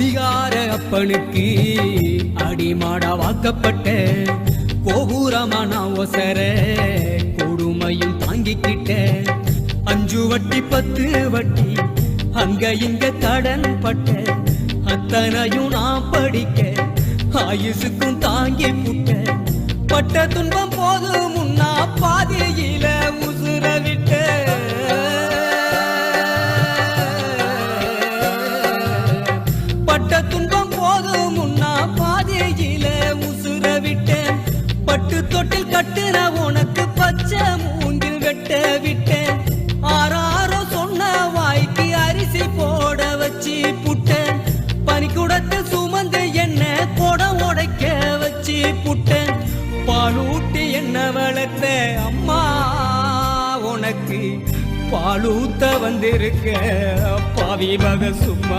குடிகார அப்பனுக்கு அடிமாட வாக்கப்பட்ட கோபுரமான ஒசர கொடுமையும் தாங்கிக்கிட்ட அஞ்சு வட்டி பத்து வட்டி அங்க இங்க கடன் பட்ட அத்தனையும் நான் படிக்க ஆயுசுக்கும் தாங்கி புட்ட பட்ட துன்பம் போது முன்னா பாதியில பட்ட துன்பம் போதும் முன்னா பாதையில உசுர விட்டேன். பட்டு தொட்டில் கட்டுற உனக்கு பச்சை மூங்கில் வெட்ட விட்டேன். ஆறாரோ சொன்ன வாய்க்கு அரிசி போட வச்சு புட்டேன். பனிக்குடத்தில் சுமந்து என்ன கொட உடைக்க வச்சு புட்டேன். பாலூட்டி என்ன வளர்த்த அம்மா உனக்கு பாலூத்த வந்திருக்க. பாவி வக சும்மா